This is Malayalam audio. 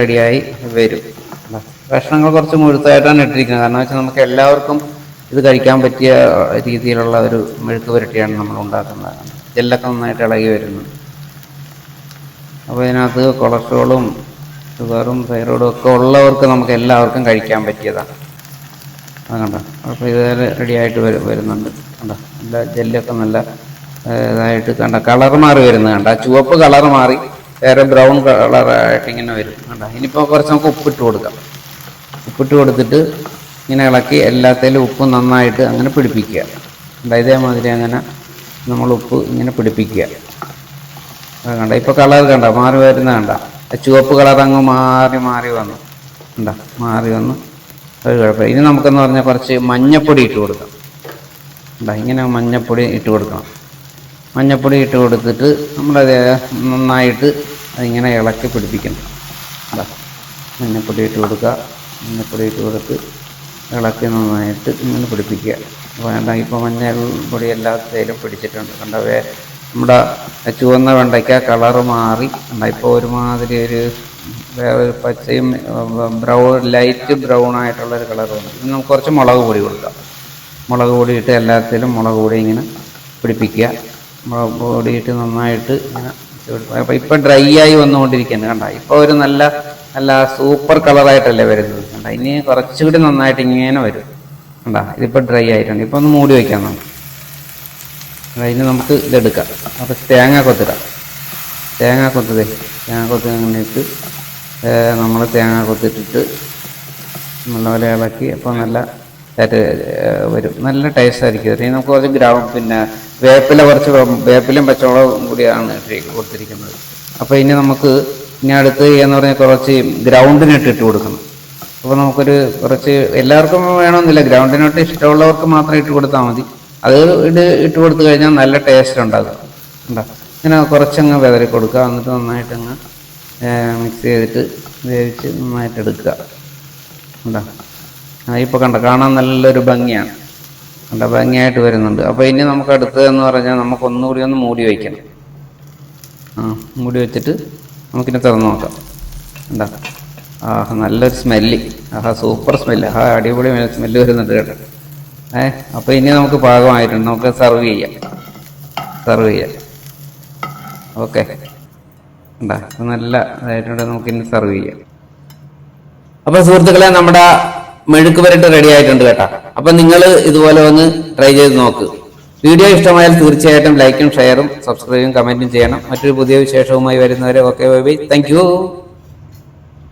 റെഡിയായി വരും. ഭക്ഷണങ്ങൾ കുറച്ച് മുഴുത്തായിട്ടാണ് ഇട്ടിരിക്കുന്നത്. കാരണം വെച്ചാൽ നമുക്ക് എല്ലാവർക്കും ഇത് കഴിക്കാൻ പറ്റിയ രീതിയിലുള്ള ഒരു മെഴുക്ക് പുരട്ടിയാണ് നമ്മൾ ഉണ്ടാക്കുന്നത്. ജെല്ലൊക്കെ നന്നായിട്ട് ഇളകി വരുന്നത് അപ്പോൾ ഇതിനകത്ത് കൊളസ്ട്രോളും ഷുഗറും തൈറോയിഡും ഒക്കെ ഉള്ളവർക്ക് നമുക്ക് എല്ലാവർക്കും കഴിക്കാൻ പറ്റിയതാണ്. അത് കണ്ടോ അപ്പോൾ ഇത് റെഡിയായിട്ട് വരു വരുന്നുണ്ട്. കണ്ടോ? നല്ല ജെല്ലൊക്കെ നല്ല ഇതായിട്ട് കണ്ട? കളർ മാറി വരുന്നത് കണ്ട? ചുവപ്പ് കളർ മാറി വേറെ ബ്രൗൺ കളറായിട്ട് ഇങ്ങനെ വരും. കണ്ട? ഇനിയിപ്പോൾ കുറച്ച് നമുക്ക് ഉപ്പിട്ട് കൊടുക്കാം. ഉപ്പിട്ട് കൊടുത്തിട്ട് ഇങ്ങനെ ഇളക്കി എല്ലാത്തിലും ഉപ്പ് നന്നായിട്ട് അങ്ങനെ പിടിപ്പിക്കുക. കണ്ട? ഇതേമാതിരി അങ്ങനെ നമ്മൾ ഉപ്പ് ഇങ്ങനെ പിടിപ്പിക്കുക. അത് കണ്ട? ഇപ്പോൾ കളർ കണ്ട? മാറി വരുന്ന കണ്ട? ചുവപ്പ് കളർ അങ്ങ് മാറി മാറി വന്നു. കണ്ട? മാറി വന്നു. ഒരു കുഴപ്പമില്ല. ഇനി നമുക്കെന്ന് പറഞ്ഞാൽ കുറച്ച് മഞ്ഞപ്പൊടി ഇട്ട് കൊടുക്കാം. കണ്ട? ഇങ്ങനെ മഞ്ഞപ്പൊടി ഇട്ട് കൊടുക്കണം. മഞ്ഞപ്പൊടി ഇട്ട് കൊടുത്തിട്ട് നമ്മളത് നന്നായിട്ട് അതിങ്ങനെ ഇളക്കി പിടിപ്പിക്കണം. അതാ മഞ്ഞപ്പൊടി ഇട്ട് കൊടുക്കുക. മഞ്ഞപ്പൊടി ഇട്ട് കൊടുത്ത് ഇളക്കി നന്നായിട്ട് ഇങ്ങനെ പിടിപ്പിക്കുക. വേണ്ട ഇപ്പോൾ മഞ്ഞൾ പൊടി എല്ലാത്തിലും പിടിച്ചിട്ടുണ്ട്. കണ്ട വേ നമ്മുടെ ചുവന്ന വെണ്ടയ്ക്ക കളറ് മാറി. കണ്ട ഇപ്പോൾ ഒരുമാതിരി ഒരു വേറെ ഒരു പച്ചയും ബ്രൗൺ ലൈറ്റ് ബ്രൗൺ ആയിട്ടുള്ളൊരു കളർ വന്നു ഇനി നമുക്ക് കുറച്ച് മുളക് പൊടി കൊടുക്കാം. മുളക് പൊടി ഇട്ട് എല്ലാത്തിലും മുളക് പൊടി ഇങ്ങനെ പിടിപ്പിക്കുക. മുളക് പൊടി ഇട്ട് നന്നായിട്ട് അപ്പൊ ഇപ്പൊ ഇപ്പം ഡ്രൈ ആയി വന്നുകൊണ്ടിരിക്കുകയാണ്. കണ്ട? ഇപ്പോൾ ഒരു നല്ല നല്ല സൂപ്പർ കളറായിട്ടല്ലേ വരുന്നത്. കണ്ട? ഇനി കുറച്ചുകൂടി നന്നായിട്ട് ഇങ്ങനെ വരും. കണ്ട? ഇതിപ്പോൾ ഡ്രൈ ആയിട്ടുണ്ട്. ഇപ്പോൾ ഒന്ന് മൂടി വയ്ക്കാം നമുക്ക്. അതിന് നമുക്ക് ഇതെടുക്കാം. അപ്പോൾ തേങ്ങ കൊത്തിടാം. തേങ്ങ കൊത്തതേ തേങ്ങ കൊത്തി അങ്ങനെയിട്ട് നമ്മൾ തേങ്ങ കൊത്തിട്ടിട്ട് നല്ലപോലെ ഇളക്കി അപ്പോൾ നല്ല വരും. നല്ല ടേസ്റ്റ് ആയിരിക്കും. നമുക്ക് കുറച്ച് ഗ്രാമം പിന്നെ വേപ്പില കുറച്ച് വേപ്പിലും പച്ചമുളകും കൂടിയാണ് കൊടുത്തിരിക്കുന്നത്. അപ്പോൾ ഇനി നമുക്ക് ഇനി അടുത്ത് എന്ന് പറഞ്ഞാൽ കുറച്ച് ഗ്രൗണ്ടിനിട്ട് ഇട്ട് കൊടുക്കണം. അപ്പോൾ നമുക്കൊരു കുറച്ച് എല്ലാവർക്കും വേണമെന്നില്ല. ഗ്രൗണ്ടിനോട്ട് ഇഷ്ടമുള്ളവർക്ക് മാത്രം ഇട്ട് കൊടുത്താൽ മതി. അത് ഇട്ട് ഇട്ട് കൊടുത്തു കഴിഞ്ഞാൽ നല്ല ടേസ്റ്റ് ഉണ്ടാകും. ഉണ്ടാകും ഇങ്ങനെ കുറച്ചങ്ങ് വിതറി കൊടുക്കുക. എന്നിട്ട് നന്നായിട്ടങ്ങ് മിക്സ് ചെയ്തിട്ട് വേവിച്ച് നന്നായിട്ട് എടുക്കുക ഉണ്ടോ ആ ഇപ്പോൾ കണ്ട? കാണാൻ നല്ലൊരു ഭംഗിയാണ്. കണ്ട? ഭംഗിയായിട്ട് വരുന്നുണ്ട്. അപ്പോൾ ഇനി നമുക്ക് അടുത്തതെന്ന് പറഞ്ഞാൽ നമുക്ക് ഒന്നുകൂടി ഒന്ന് മൂടി വയ്ക്കണം. ആ മൂടി വെച്ചിട്ട് നമുക്കിനി തുറന്നു നോക്കാം. എന്താ ആഹ നല്ലൊരു സ്മെല്ല്. ആഹാ സൂപ്പർ സ്മെല്ല്. ആഹാ അടിപൊളി സ്മെല്ല് വരുന്നുണ്ട് കേട്ടോ. ഏ അപ്പോൾ ഇനി നമുക്ക് പാകമായിട്ടുണ്ട്. നമുക്ക് സെർവ് ചെയ്യാം. സെർവ് ചെയ്യാം. ഓക്കെ. ഉണ്ടാ നല്ല ഇതായിട്ടുണ്ട്. നമുക്ക് ഇനി സെർവ് ചെയ്യാം. അപ്പൊ സുഹൃത്തുക്കളെ നമ്മുടെ മെഴുക്ക് പുരട്ട് റെഡി ആയിട്ടുണ്ട് കേട്ടോ. അപ്പൊ നിങ്ങൾ ഇതുപോലെ ഒന്ന് ട്രൈ ചെയ്ത് നോക്ക്. വീഡിയോ ഇഷ്ടമായാൽ തീർച്ചയായിട്ടും ലൈക്കും ഷെയറും സബ്സ്ക്രൈബും കമന്റും ചെയ്യണം. മറ്റൊരു പുതിയ വിശേഷവുമായി വരുന്നവരെ ഓക്കെ ബൈ ബൈ താങ്ക്